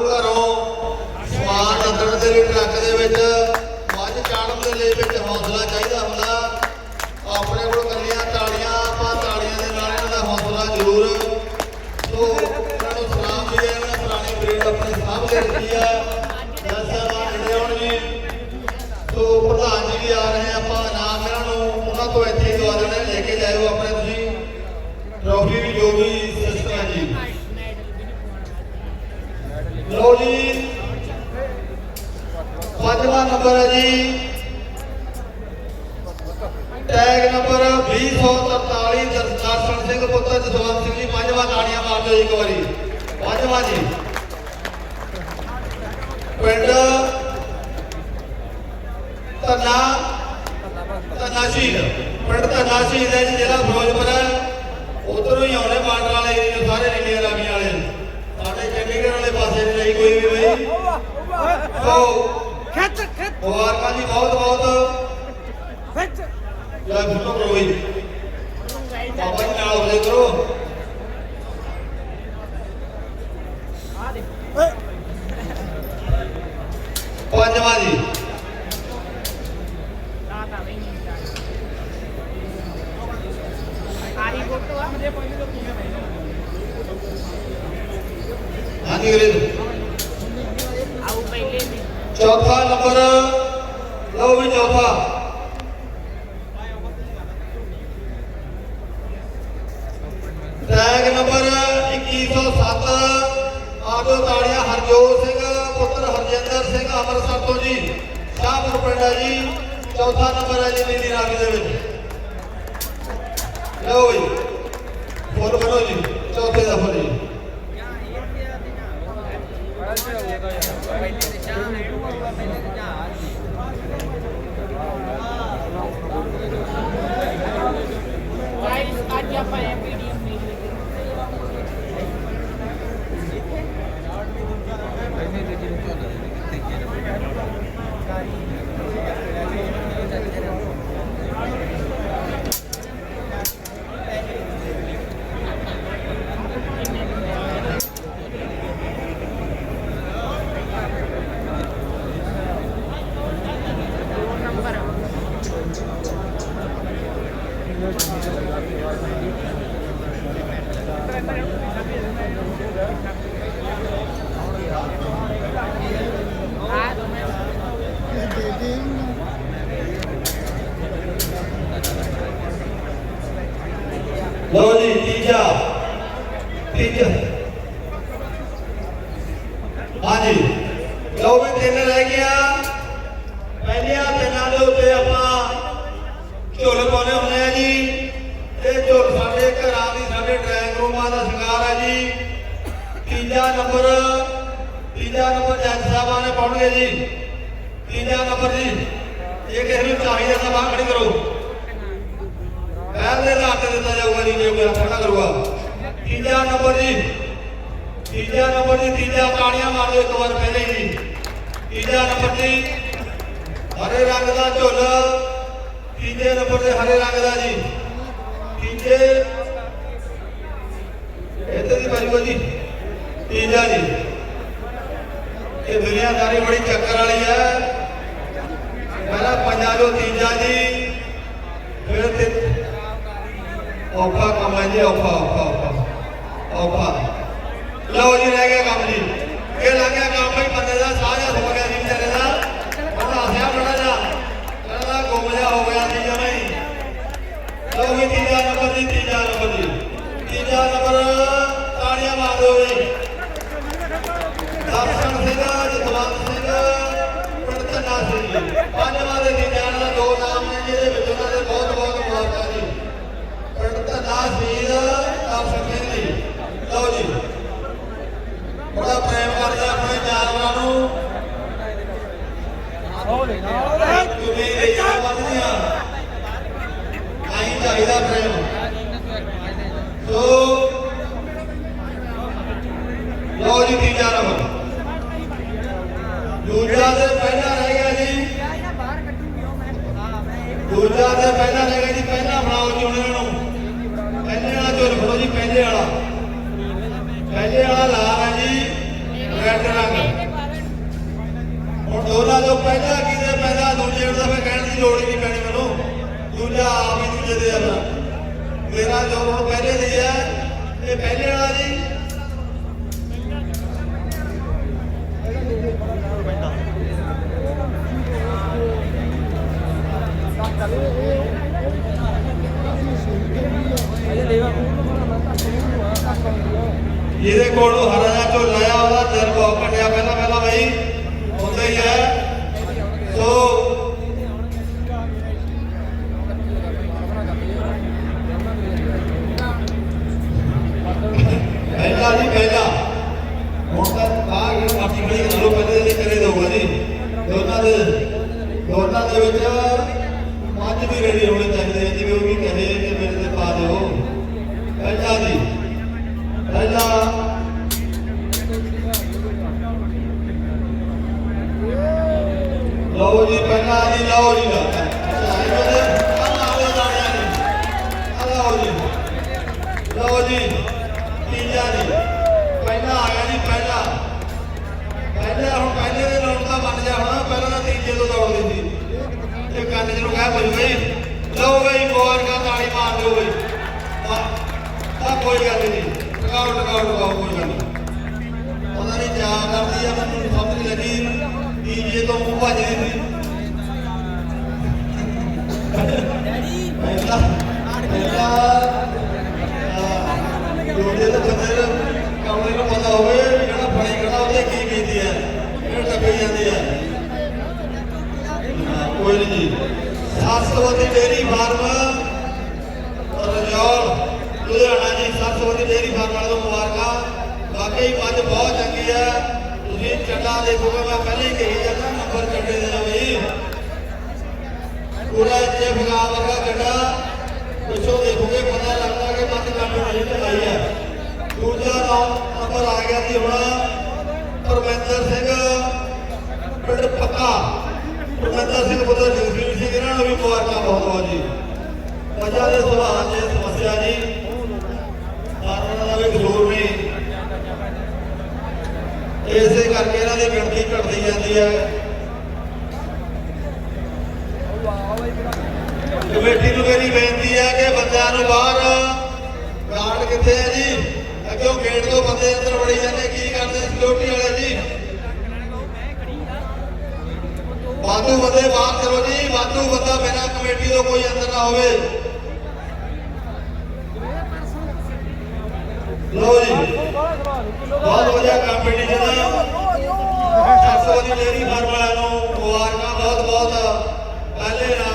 ਘਰੋਂ ਸਮਾਨ ਅੰਦਰ ਦੇ ਲਈ ਟਰੱਕ ਦੇ ਵਿੱਚ ਮੱਝ ਚਾੜਨ ਦੇ ਲਈ ਵਿੱਚ ਹੌਸਲਾ ਚਾਹੀਦਾ ਹੁੰਦਾ। ਆਪਣੇ ਕੋਲ ਕੱਲੀਆਂ ਤਾੜੀਆਂ, ਆਪਾਂ ਤਾੜੀਆਂ ਦੇ ਨਾਲ ਇਹਨਾਂ ਦਾ ਹੌਸਲਾ ਜ਼ਰੂਰ ਸੋ ਇਹਨਾਂ ਨੂੰ ਸਲਾਮ ਵੀ ਹੈ, ਇਹਨਾਂ ਪੁਰਾਣੀ ਬਰੀਡ ਆਪਣੀ ਸਾਂਭ ਕੇ ਰੱਖੀ ਆ। ਜੱਸਾ ਦਾ ਆਉਣ ਜੀ। ਸੋ ਪ੍ਰਧਾਨ ਜੀ ਵੀ ਆ ਰਹੇ ਆਪਾਂ ਨਾਮ ਇਹਨਾਂ ਨੂੰ ਉਹਨਾਂ ਤੋਂ ਇੱਥੇ ਹੀ ਦਵਾ ਦੇਣਾ ਲੈ ਕੇ ਜਾਇਓ ਆਪਣੇ ਲਓ ਜੀ। ਪੰਜਵਾਂ ਨੰਬਰ ਹੈ ਜੀ। ਟੈਗ ਨੰਬਰ 2043 ਦਰਸ਼ਨ ਸਿੰਘ ਪੁੱਤਰ ਜਸਵੰਤ ਸਿੰਘ ਜੀ, ਪੰਜਵਾਂ ਤਾੜੀਆਂ ਮਾਰ ਦਿਓ ਇੱਕ ਵਾਰੀ। ਪੰਜਵਾਂ ਜੀ। ਪਿੰਡ ਧੰਨਾ ਧੰਨਾਸ਼ੀਲ ਪਿੰਡ ਧੰਨਾਸ਼ੀਲ ਹੈ ਜੀ ਜਿਹੜਾ ਫਿਰੋਜ਼ਪੁਰ ਹੈ। ਉਧਰੋਂ ਹੀ ਆਉਣੇ ਬਾਰਡਰ ਵਾਲੇ ਸਾਰੇ ਨੀਲੇ ਰਾਵੀਆਂ ਵਾਲੇ। ਚੰਡੀਗੜ੍ਹ ਵਾਲੇ ਪਾਸੇ ਨਹੀਂ ਰਹੀ ਕੋਈ ਵੀ ਬਈ। ਸੋ ਖਿੱਚ ਖਿੱਚ। ਮੁਬਾਰਕਾਂ ਜੀ ਬਹੁਤ ਬਹੁਤ। ਖਿੱਚ। ਲੈ ਫੋਟੋ ਕਰੋ ਬਈ। ਬਾਬਾ ਜੀ ਨਾਲ ਹੋ ਜਾਇਆ ਕਰੋ ਓਏ ਪੰਜਵਾਂ ਜੀ ਹਾਂਜੀ ਵੀਰੇ ਚੌਥਾ ਨੰਬਰ, ਲਓ ਵੀ ਚੌਥਾ। ਟੈਗ ਨੰਬਰ 2107 ਆਟੋ ਤਾੜੀਆਂ ਹਰਜੋਤ ਸਿੰਘ, ਪੁੱਤਰ ਹਰਜਿੰਦਰ ਸਿੰਘ ਅੰਮ੍ਰਿਤਸਰ ਤੋਂ ਜੀ। ਸ਼ਾਹਪੁਰ ਪਿੰਡ ਹੈ ਜੀ। ਚੌਥਾ ਨੰਬਰ ਹੈ ਜੀ ਨੀਲੀ ਰਾਵੀ ਦੇ ਵਿੱਚ। ਲਓ ਜੀ। ਫੁੱਲ ਕਰੋ ਜੀ। ਚੌਥੇ ਦਾ ਫੁੱਲ ਜੀ ਅੱਜ ਆਪਾਂ ਇਹ ਵੀਡੀਓ ਮੇਰੀ ਨੰਬਰ ਆ ਦੋ ਮੈਂ ਲਓ ਤੀਜਾ ਤੀਜਾ। ਹਾਂਜੀ, ਲਓ ਵੀ ਤਿੰਨ ਰਹਿ ਗਿਆ। ਪਹਿਲੀਆਂ ਤਿੰਨਾਂ ਦੇ ਉੱਤੇ ਆਪਾਂ ਝੁੱਲ ਪਾਉਣੇ ਹੁੰਦੇ ਆ ਜੀ। ਇਹ ਝੁੱਲ ਸਾਡੇ ਘਰਾਂ ਦੀ ਸਾਡੇ ਡਰਾਇੰਗ ਰੂਮਾਂ ਦਾ ਸ਼ਿੰਗਾਰ ਹੈ ਜੀ। ਤੀਜਾ ਨੰਬਰ ਤੀਜਾ ਨੰਬਰ ਜੱਜ ਸਾਹਿਬਾਂ ਨੇ ਪਾਉਣਗੇ ਜੀ। ਤੀਜਾ ਨੰਬਰ ਜੀ, ਇਹ ਕਿਸੇ ਨੂੰ ਚਾਹੀਦਾ ਤਾਂ ਬਾਹਰ ਖੜੀ ਕਰੋ ਪਹਿਲ ਦੇ ਆਧਾਰ ਤੇ ਜਾਊਗਾ ਖੜਾ ਕਰੂਗਾ ਤੀਜਾ ਨੰਬਰ ਜੀ। ਤੀਜਾ ਨੰਬਰ ਜੀ, ਤੀਜਾ ਤਾੜੀਆਂ ਮਾਰ ਇੱਕ ਵਾਰ ਪਹਿਲੇ ਹੀ। ਤੀਜਾ ਨੰਬਰ ਜੀ, ਹਰੇ ਰੰਗ ਦਾ ਝੁੱਲ ਤੀਜੇ ਨੰਬਰ ਤੇ ਹਰੇ ਰੰਗ ਦਾ ਜੀ। ਤੀਜੇ। ਇੱਥੇ ਦੀ ਬਾਜੂ ਜੀ। ਤੀਜਾ ਜੀ। ਇਹ ਦੁਨੀਆਦਾਰੀ ਬੜੀ ਚੱਕਰ ਵਾਲੀ ਹੈ ਪਹਿਲਾ ਪੰਜਾ ਜੋ ਤੀਜਾ ਜੀ ਫਿਰ ਤੇ ਔਖਾ ਕੰਮ ਹੈ ਸਰਦਾਰ ਦੇ ਪਹਿਲਾਂ ਲੈ ਗਏ ਪਹਿਲਾਂ ਬਣਾਓ ਜੀ ਨੂੰ। ਪਹਿਲੇ ਵਾਲਾ ਚੋਰ ਫੜੋ ਜੀ, ਪਹਿਲੇ ਵਾਲਾ। ਪਹਿਲੇ ਵਾਲਾ ਲਾਲ ਹੈ ਜੀ ਰੈੱਡ ਰੰਗ। ਹੁਣ ਦੋਲਾ ਜੋ ਪਹਿਲਾ ਕਿਤੇ ਪਹਿਲਾ ਦੂਜੇ ਦਾ ਮੈਂ ਕਹਿਣ ਦੀ ਲੋੜ ਹੀ ਨਹੀਂ ਪੈਣੀ ਮੈਨੂੰ। ਦੂਜਾ ਆਪ ਹੀ ਦੂਜੇ ਦੇ ਆਪਣਾ ਮੇਰਾ ਜੋ ਪਹਿਲੇ ਦੀ ਹੈ ਇਹ ਪਹਿਲੇ ਵਾਲਾ ਜੀ। ਜਿਹਦੇ ਕੋਲ ਉਹ ਹਰਾ ਜਿਹਾ ਝੋਲਾ ਆ, ਉਹਦਾ ਦਿਲ ਬਹੁਤ ਘਟਿਆ ਪਹਿਲਾਂ ਪਹਿਲਾਂ ਬਈ ਹੁੰਦਾ ਹੀ ਹੈ ਸੋ ਪਹਿਲਾ ਜੀ ਪਹਿਲਾ ਹੁਣ ਤਾਂ ਬਾਹਰ ਇਹ ਮਾਟੀ ਖੜੀ ਕਰੋ ਪਹਿਲੇ ਦੇ ਕਰੇ ਦਊਗਾ ਜੀ ਦੋਨਾਂ ਦੇ ਦੋਨਾਂ ਦੇ ਵਿੱਚ ਪੰਜ ਵੀ ਰੈਡੀ ਹੋਣੇ ਚਾਹੀਦੇ ਆ, ਜਿਵੇਂ ਉਹ ਵੀ ਕਹੇ ਕਿ ਮੇਰੇ ਤੇ ਪਾ ਦਿਓ। ਪਹਿਲਾ ਜੀ। ਪਹਿਲਾ ਲਓ ਜੀ ਪਹਿਲਾ ਜੀ ਲਓ ਜੀ ਲਓ ਜੀ ਤੀਜਾ ਜੀ ਪਹਿਲਾ ਆ ਗਿਆ ਜੀ ਪਹਿਲਾ ਪਹਿਲਾ ਹੁਣ ਪਹਿਲੇ ਦੇ ਲੋਕ ਤਾਂ ਬਣ ਜਾ ਹੁਣ ਪਹਿਲਾਂ ਤਾਂ ਤੀਜੇ ਤੋਂ ਦੌੜਦੇ ਸੀ ਇਹ ਕੰਨ ਜਿਹਨੂੰ ਕਹਿ ਬਜੂ ਬਈ ਲਓ ਬਈ ਮੁਬਾਰਕਾਂ ਤਾੜੀ ਮਾਰ ਦਿਓ ਬਈ ਤਾਂ ਕੋਈ ਗੱਲ ਨਹੀਂ ਟਕਾਓ ਟਕਾਓ ਕੋਈ ਗੱਲ ਨਹੀਂ ਉਹਨਾਂ ਨੇ ਜਾ ਕਰਦੀ ਆ, ਮੈਨੂੰ ਸਮਝ ਨਹੀਂ ਲੱਗੀ ਤੀਜੇ ਤੋਂ ਮੂੰਹ ਭੱਜਦੇ ਸੀ ਪਹਿਲਾ ਪਹਿਲਾ ਦੂਜੇ ਦੇ ਬੰਦੇ ਨੂੰ ਨੂੰ ਪਤਾ ਹੋਵੇ ਵੀ ਜਿਹੜਾ ਫੜੀ ਖੜਾ ਉਹਦੇ ਕੀ ਬੀਤੀ ਹੈ ਇਹ ਟੱਪੀ ਜਾਂਦੀ ਹੈ, ਕੋਈ ਨਹੀਂ ਜੀ। Saswati dairy farm Rajoul Ludhiana ji Saswati dairy farm ਵਾਲਿਆਂ ਨੂੰ ਮੁਬਾਰਕਾਂ ਵਾਕਈ ਮੱਝ ਬਹੁਤ ਚੰਗੀ ਹੈ ਤੁਸੀਂ ਚੱਡਾ ਦੇਖੋਗੇ ਮੈਂ ਪਹਿਲੇ ਹੀ ਕਹੀ ਜਾਂਦਾ, ਨੰਬਰ ਚੱਡੇ ਦੇ ਬਈ ਪੂਰਾ ਇੱਥੇ ਫਗਾ ਵਰਗਾ ਚੱਡਾ ਪਿੱਛੋਂ ਦੇਖੋਗੇ, ਪਤਾ ਲੱਗਦਾ ਕਿ ਮੱਝ ਕੰਮ ਨਹੀਂ ਚਲਾਈ ਹੈ ਦੂਜਾ ਨੰਬਰ ਆ ਗਿਆ ਜੀ ਹੁਣ ਪਰਮੇਂਦਰ ਸਿੰਘ, ਪਿੰਡ ਪੱਕਾ। ਪਰਮੇਂਦਰ ਸਿੰਘ ਪੁੱਤਰ ਜਗਦੀਪ ਸਿੰਘ, ਇਹਨਾਂ ਨੂੰ ਵੀ ਮੁਬਾਰਕਾਂ ਬਹੁਤ ਬਹੁਤ ਜੀ। ਮੱਝਾਂ ਦੇ ਸੁਭਾਅ ਦੇ ਸਮੱਸਿਆ ਜੀ ਕਾਰਨ ਦਾ ਵੀ ਕਸੂਰ ਨਹੀਂ ਇਸੇ ਕਰਕੇ ਇਹਨਾਂ ਦੀ ਗਿਣਤੀ ਘਟਦੀ ਜਾਂਦੀ ਹੈ। ਕਮੇਟੀ ਨੂੰ ਮੇਰੀ ਬੇਨਤੀ ਹੈ ਕਿ ਬੰਦਿਆਂ ਨੂੰ ਬਾਹਰ ਗਾਰਡ ਕਿੱਥੇ ਹੈ ਜੀ? ਅੱਗੇ ਗੇਟ ਤੋਂ ਬੰਦੇ ਅੰਦਰ ਵੜੀ ਜਾਂਦੇ, ਕੀ ਕਰਦੇ ਸਿਕਿਉਰਿਟੀ ਵਾਲੇ ਜੀ? ਵਾਧੂ ਬੰਦੇ ਬਾਹਰ ਚਲੋ ਜੀ, ਵਾਧੂ ਬੰਦਾ ਬਿਨਾਂ ਕਮੇਟੀ ਤੋਂ ਕੋਈ ਅੰਦਰ ਨਾ ਹੋਵੇ। ਲਓ ਜੀ, ਬਹੁਤ ਵਧੀਆ ਕੰਪੀਟੀਸ਼ਨ ਹੈ ਸਰਸਵਤੀ ਡੇਅਰੀ ਫਾਰਮ ਵਾਲਿਆਂ ਨੂੰ ਮੁਬਾਰਕਾਂ ਬਹੁਤ ਬਹੁਤ ਪਹਿਲੇ